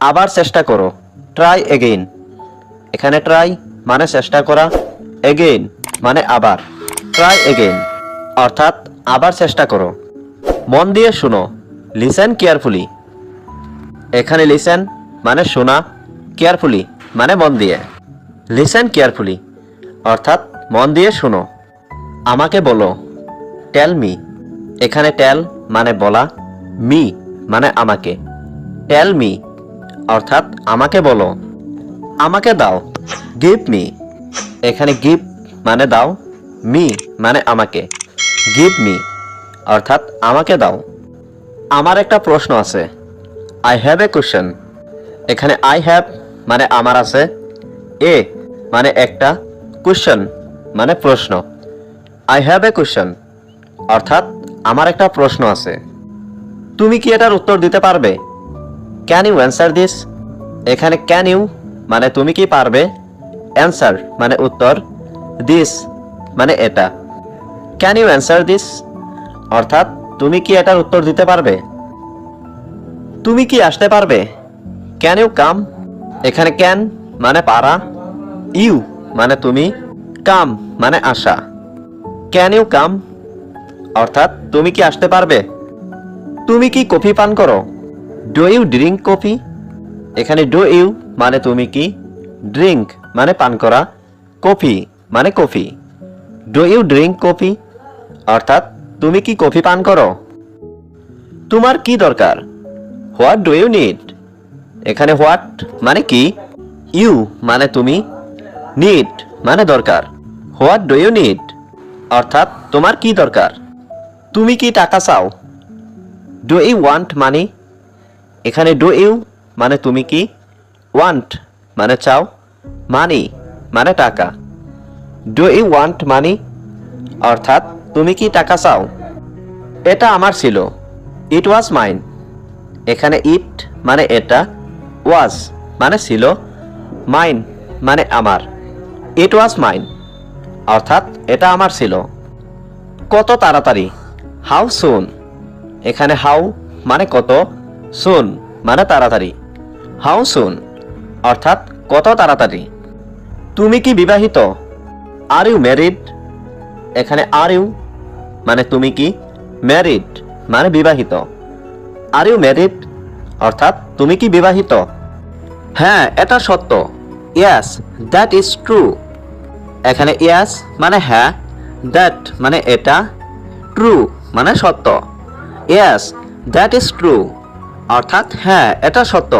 আবার চেষ্টা করো। ট্রাই এগেইন এখানে ট্রাই মানে চেষ্টা করা। এগেইন মানে আবার। ট্রাই এগেইন অর্থাৎ আবার চেষ্টা করো। মন দিয়ে শুনো। লিসেন কেয়ারফুলি এখানে লিসেন মানে শোনা। কেয়ারফুলি মানে মন দিয়ে। লিসেন কেয়ারফুলি অর্থাৎ মন দিয়ে শোনো। আমাকে বলো। টেল মি এখানে টেল মানে বলা। মি মানে আমাকে। টেল মি অর্থাৎ আমাকে বলো। আমাকে দাও। গিভ মি এখানে গিভ মানে দাও। মি মানে আমাকে। গিভ মি অর্থাৎ আমাকে দাও। আমার একটা প্রশ্ন আছে। আই হ্যাভ এ কোশ্চেন এখানে আই হ্যাভ মানে আমার আছে। এ মানে একটা কোশ্চেন মানে প্রশ্ন। আই হ্যাভ এ কোশ্চেন অর্থাৎ আমার একটা প্রশ্ন আছে। তুমি কি এটার উত্তর দিতে পারবে? ক্যান ইউ অ্যান্সার দিস এখানে ক্যান ইউ মানে তুমি কি পারবে? অ্যান্সার মানে উত্তর। দিস মানে এটা। ক্যান ইউ অ্যান্সার দিস অর্থাৎ তুমি কি এটার উত্তর দিতে পারবে? তুমি কি আসতে পারবে? ক্যান ইউ কাম এখানে ক্যান মানে পারা। ইউ মানে তুমি। কাম মানে আসা। ক্যান ইউ কাম অর্থাৎ তুমি কি আসতে পারবে? তুমি কি কফি পান করো? ডু ইউ ড্রিঙ্ক কফি এখানে ডু ইউ মানে তুমি কি? ড্রিঙ্ক মানে পান করা। কফি মানে coffee do you drink coffee অর্থাৎ তুমি কি কফি পান করো? তোমার কি দরকার? হোয়াট ডু ইউ নিড এখানে হোয়াট মানে কি? ইউ মানে তুমি। নিড মানে দরকার। হোয়াট ডু ইউ নিড অর্থাৎ তোমার কি দরকার? তুমি কি টাকা চাও? ডু ইউ ওয়ান্ট মানি এখানে ডু ইউ মানে তুমি কি? ওয়ান্ট মানে চাও। মানি মানে টাকা। ডু ইউ ওয়ান্ট মানি অর্থাৎ তুমি কি টাকা চাও? এটা আমার ছিল। ইট ওয়াজ মাইন এখানে ইট মানে এটা। ওয়াজ মানে ছিল। মাইন মানে আমার। ইট ওয়াজ মাইন অর্থাৎ এটা আমার ছিল। কত তাড়াতাড়ি। হাউ সুন এখানে হাউ মানে কত? সুন মানে তাড়াতাড়ি। হাউ সুন অর্থাৎ কত তাড়াতাড়ি? তুমি কি বিবাহিত? আর ইউ ম্যারিড এখানে আর ইউ মানে তুমি কি ম্যারিড মানে বিবাহিত। আর ইউ ম্যারিড অর্থাৎ তুমি কি বিবাহিত? হ্যাঁ এটা সত্য। ইয়াস দ্যাট ইজ ট্রু এখানে ইয়াস মানে হ্যাঁ দ্যাট মানে এটা ট্রু মানে সত্য। ইয়াস দ্যাট ইজ ট্রু অর্থাৎ হ্যাঁ এটা সত্য।